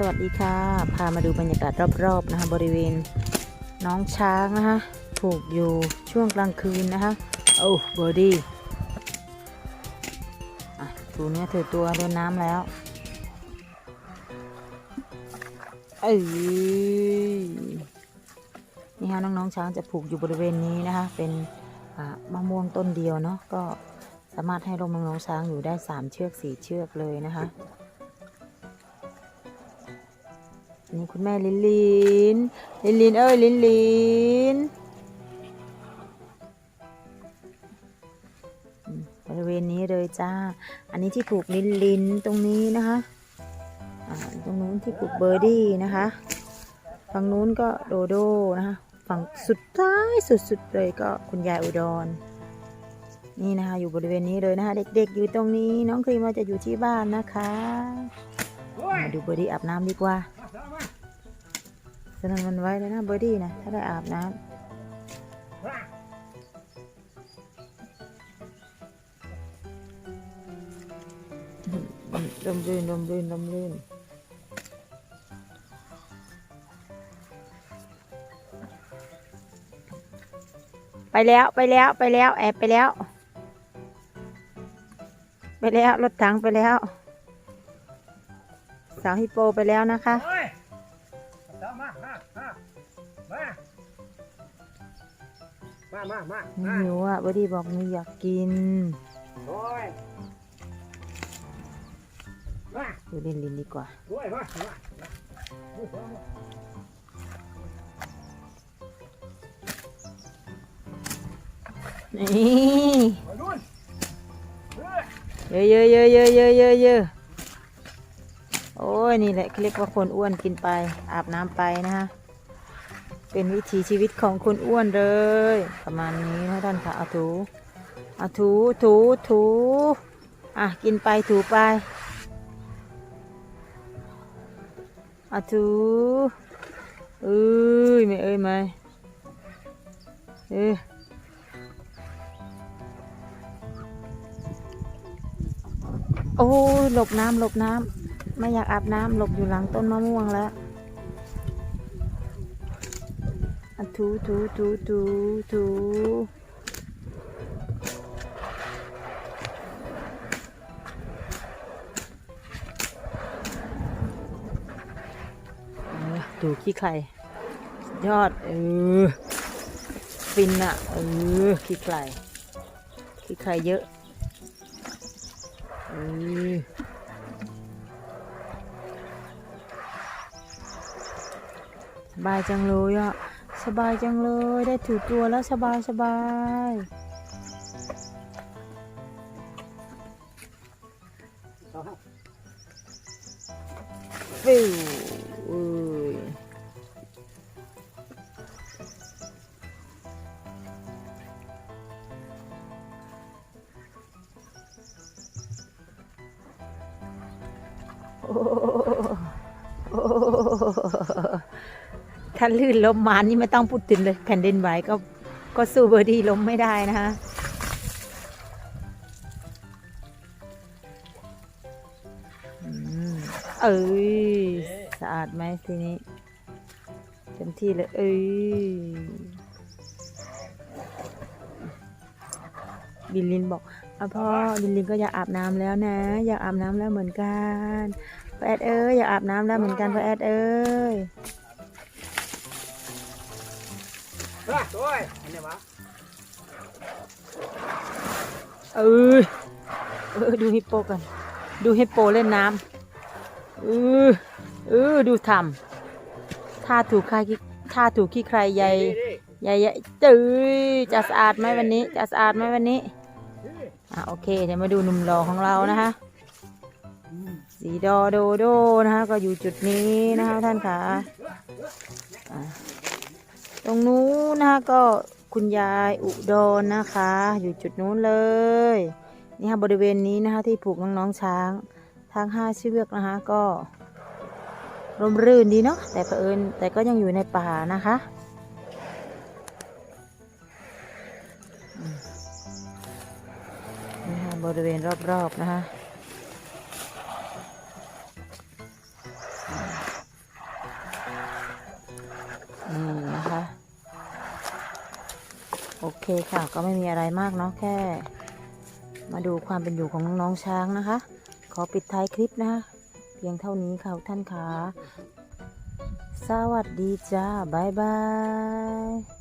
สวัสดีค่ะ พามาดูบรรยากาศรอบๆนะคะ บริเวณน้องช้างนะคะผูกอยู่ช่วงกลางคืนนะคะโอ้บอดี้ถูเนื้อถือตัวโดนน้ำแล้วเอ้ยนี่ฮะน้องๆช้างจะผูกอยู่บริเวณนี้นะคะ เป็นมะม่วงต้นเดียวเนาะก็สามารถให้ลมน้องๆช้างอยู่ได้สามเชือกสี่เชือกเลยนะคะ อันนี่คุณแม่ลินลินลินลินเอ้ยลินลินบริเวณนี้เลยจ้า อันนี้ที่ปลูกลินลินตรงนี้นะคะ ตรงนู้นที่ปลูกเบอร์ดี้นะคะ ฝั่งนู้นก็โดโดนะคะ ฝั่งสุดท้ายสุดๆเลยก็คุณยายอุดร นี่นะคะอยู่บริเวณนี้เลยนะคะ เด็กๆอยู่ตรงนี้น้องครีมเราจะอยู่ที่บ้านนะคะ มาดูเบอร์ดี้อาบน้ำดีกว่า สนันหวันไว้เลยนะเบอร์ดี้นะ ถ้าได้อาบน้ำลมลื่นลมลื่นลมลื่นไปแล้วไปแล้วไปแล้ว แอบไปแล้ว ไปแล้ว รถถังไปแล้วสาวฮิปโปไปแล้วนะคะ มามามามามาหิวอะบอดี้บอกหนูอยากกินโอ้ยมาดูเล่นลินดีกว่าโอ้ยมามามานี่มาดุนเยอะเยอะเยอะเยอะเยอะเยอะเยอะโอ้ยนี่แหละเขาเรียกว่าคนอ้วนกินไปอาบน้ำไปนะฮะ เป็นวิถีชีวิตของคนอ้วนเลย ประมาณนี้นะท่านค่ะเอาถูเอาถูถูถูอะกินไปถูไปอาถูเอ้ยไม่เอ้ยไม่เออโอ้ยหลบน้ำหลบน้ำไม่อยากอาบน้ำหลบอยู่หลังต้นมะม่วงแล้ว ถูถูถูถูถูเออดูขี้ใครยอด เออ ฟินอะเออ ขี้ใครขี้ใครเยอะเออสบายจังเลยอะ สบายจังเลย ได้ถือตัวแล้วสบายสบายฟิวเอ้ยโอ้ ถ้าลื่นล้มมานี่ไม่ต้องพูดถึงเลยแผ่นดินไหวก็ก็สู้เบอร์ดี้ล้มไม่ได้นะคะอืมเอ้ยสะอาดไหมทีนี้เต็มที่เลยเอ้ยบิลลินบอกอพ่อบิลลินก็อยากอาบน้ำแล้วนะ อยากอาบน้ำแล้วเหมือนกันพ่อแอดเอ้ยอยากอาบน้ำแล้วเหมือนกันพ่อแอดเอ้ย มาโอ้ยอันนี้วะเออเออดูฮิปโปกัน ดูฮิปโปเล่นน้ำเออเออดูทำท่าถูกใครท่าถูกขี้ใครใหญ่นี่นี่ใหญ่ใหญ่จื้อจะสะอาดไหมวันนี้ จะสะอาดไหมวันนี้นี่อะโอเคเดี๋ยวมาดูหนุ่มหล่อของเรานะคะสีดอโดโดนะคะก็อยู่จุดนี้นะคะท่านค่ะอะ ตรงนู้นนะคะก็คุณยายอุดรนะคะ อยู่จุดนู้นเลย นี่ค่ะบริเวณนี้นะคะที่ผูกน้องๆช้างทั้งห้าเชือกนะคะก็ร่มรื่นดีเนาะแต่เผอิญแต่ก็ยังอยู่ในป่านะคะนี่ค่ะบริเวณรอบๆนะคะ โอเคค่ะ ก็ไม่มีอะไรมากเนาะแค่ มาดูความเป็นอยู่ของน้องๆช้างนะคะ ขอปิดท้ายคลิปนะคะเพียงเท่านี้ค่ะท่านคะสวัสดีจ้า บ๊ายบาย